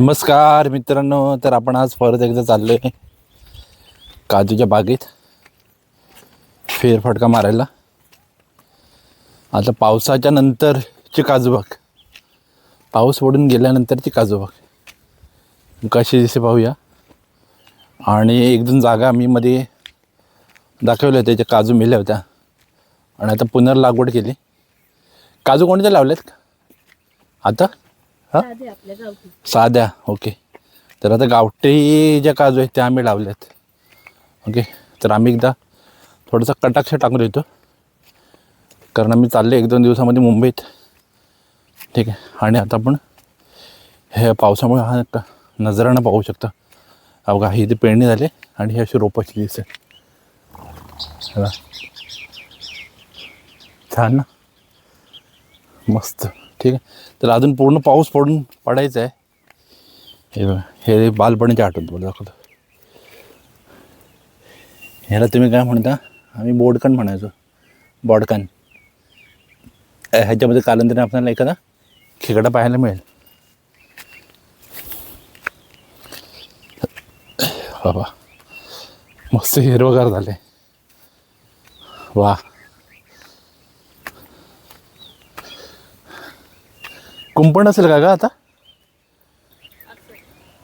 नमस्कार मित्रांनो तर आपण आज परत एकदा चाललो आहे काजूच्या बागेत. फेरफटका मारायला. आता पावसाच्या नंतरची काजूबाग पाऊस पडून गेल्यानंतरची काजूबाग कशी दिसे पाहूया. आणि एक दोन जागा आम्ही मध्ये दाखवल्या होत्या ज्या काजू मेल्या होत्या. आणि आता पुनर्लागवड केली. काजू कोणत्या लावल्यात? आता? हां? साध्या ओके. तर आता गावठी ज्या काजू आहेत त्या आम्ही लावल्यात. ओके. तर आम्ही एकदा थोडंसं कटाक्ष टाकून देतो कारण आम्ही चालले एक दोन दिवसामध्ये मुंबईत. ठीक आहे. आणि आता आपण हे पावसामुळे हा क- नजरानं पाहू शकता. अवघा ही इथे पेरणी झाली आणि ही अशी रोपाची हे बघा. छान ना? मस्त. ठीक आहे? तर अजून पूर्ण पाऊस पडून पडायचा आहे हे बघा हे बालपणीची आठवण तुम्हाला दाखवतो. ह्याला तुम्ही काय म्हणता? आम्ही बोडकन म्हणायचो. बॉडकन. ह्याच्यामध्ये कालांतराने आपल्याला एखादा खेकडा पाहायला मिळेल. बाबा मस्त हिरवगार झाले. वा. कुंपण असेल का ग आता?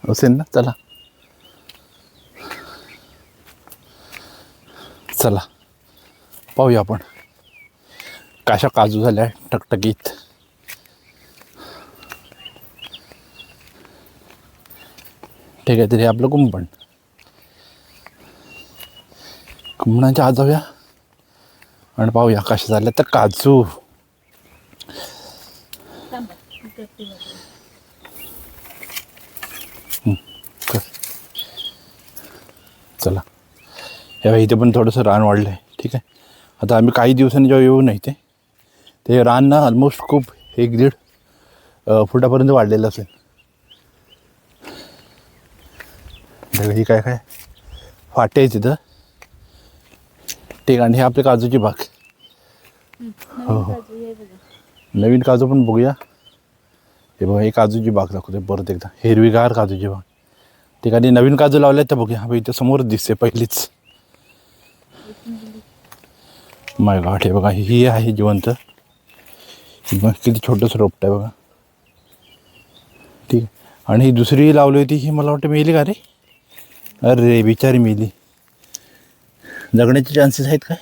असेल ना चला. चला. पाहूया आपण. कशा काजू झाल्या टकटकीत. ठीक आहे तरी आपलं कुंपण. कुंपणाच्या आत जाऊया आणि पाहूया कशा झाल्या तर काजू थांबा इथे ती बघा. कर. चला. हे बघा, इथे पण थोडंसं रान वाढलं आहे ठीक आहे? आता आम्ही काही दिवसांनी जेव्हा येऊ नाही ते ते रान ना ऑलमोस्ट खूप एक दीड फुटापर्यंत वाढलेलं असेल. ही काय काय फाटे आहे तिथं ठीक आहे आणि हे आपली काजूची बाग. हे बघा. नवीन काजू पण बघूया. हे बघा हे काजूची बाग दाखवते परत एकदा. हिरवीगार काजूची बाग. ठिकाणी नवीन काजू लावले तर बघूया. हा इथे समोरच दिसते पहिलीच. माय गाठ हे बघा ही आहे जिवंत. ही किती छोटंसं रोपट आहे बघा. ठीक आणि ही दुसरी लावली होती ही मला वाटतं मेली का रे? अरे बिचारी मेली. जगण्याचे चान्सेस आहेत काय?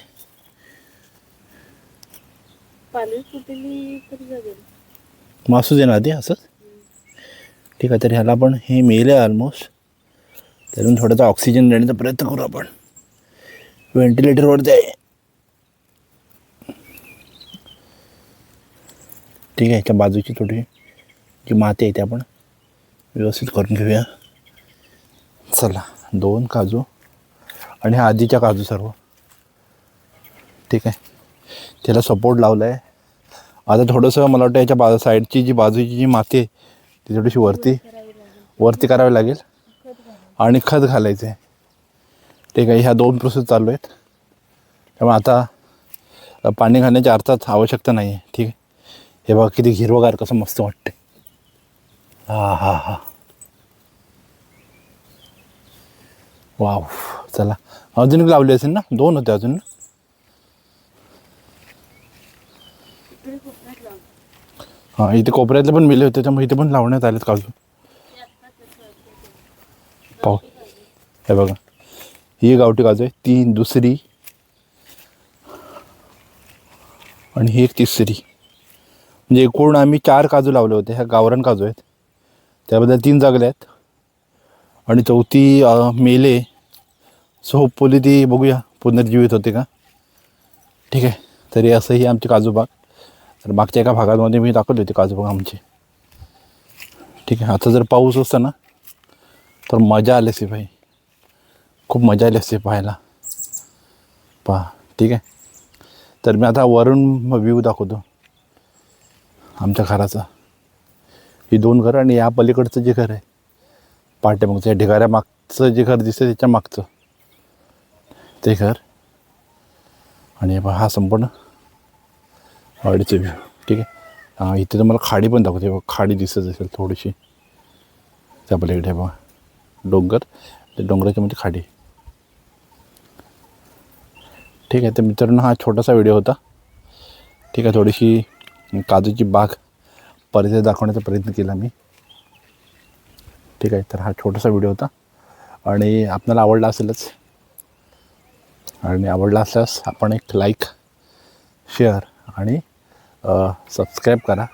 मासू देणार ते आधी असंच. ठीक आहे तर ह्याला आपण हे मेल आहे ऑलमोस्ट त्यातून थोडासा ऑक्सिजन देण्याचा प्रयत्न करू आपण. व्हेंटिलेटरवरती आहे. ठीक आहे ह्याच्या बाजूची थोडी जी माती आहे ते आपण व्यवस्थित करून घेऊया. चला दोन काजू आणि ह्या आधीच्या काजू सर्व. ठीक आहे त्याला सपोर्ट लावला आहे आता थोडंसं मला वाटतं याच्या बाजू साईडची जी बाजूची जी माती आहे ती थोडीशी वरती वरती करावी लागेल. आणि खत घालायचं आहे ठीक आहे ह्या दोन प्रोसेस चालू आहेत. त्यामुळे आता पाणी घालण्याची अर्थात आवश्यकता नाही आहे ठीक आहे? हे बघा किती हिरवगार कसं मस्त वाटते हा हा हा. वाव चला. अजून लावली असेल ना? दोन होते अजून ना? हां इथे कोपऱ्यातले पण मेले होते त्यामुळे इथे पण लावण्यात आलेत काजू पाहू. हे बघा. ही गावठी काजू आहे तीन दुसरी. आणि ही एक तिसरी. म्हणजे एकूण आम्ही चार काजू लावले होते ह्या गावरान काजू आहेत. त्याबद्दल तीन जागल्या आहेत. आणि चौथी मेले. सो होपफुली ती बघूया पुनर्जीवित होते का? ठीक आहे. तरी असं ही आमची काजूबाग तर मागच्या एका भागामध्ये मी दाखवली होती काजू बाग आमची. ठीक आहे आता जर पाऊस असता ना तर मजा आली असती भाई. खूप मजा आली असते पाहायला. पहा ठीक आहे. तर मी आता वरून व्ह्यू दाखवतो. आमच्या घराचा. ही दोन घरं आणि या पलीकडचं जे घर आहे पाट्यामागचं या ढिगाऱ्या मागचं जे घर दिसतं त्याच्या मागचं. ते घर. आणि पहा हा संपूर्ण वाडीचं व्ह्यू ठीक आहे? हा, इथे तुम्हाला खाडी पण दाखवते. बघा खाडी दिसत असेल थोडीशी. त्या पलीकडे बघा. डोंगर. ते डोंगराच्या मध्ये खाडी. ठीक आहे तर मित्रांनो हा छोटासा व्हिडिओ होता. ठीक आहे थोडीशी काजूची बाग परिसर दाखवण्याचा प्रयत्न केला मी. ठीक आहे तर हा छोटासा व्हिडिओ होता. आणि आपल्याला आवडला असेलच. आणि आवडला असल्यास आपण एक लाईक शेअर आणि सबस्क्राईब करा.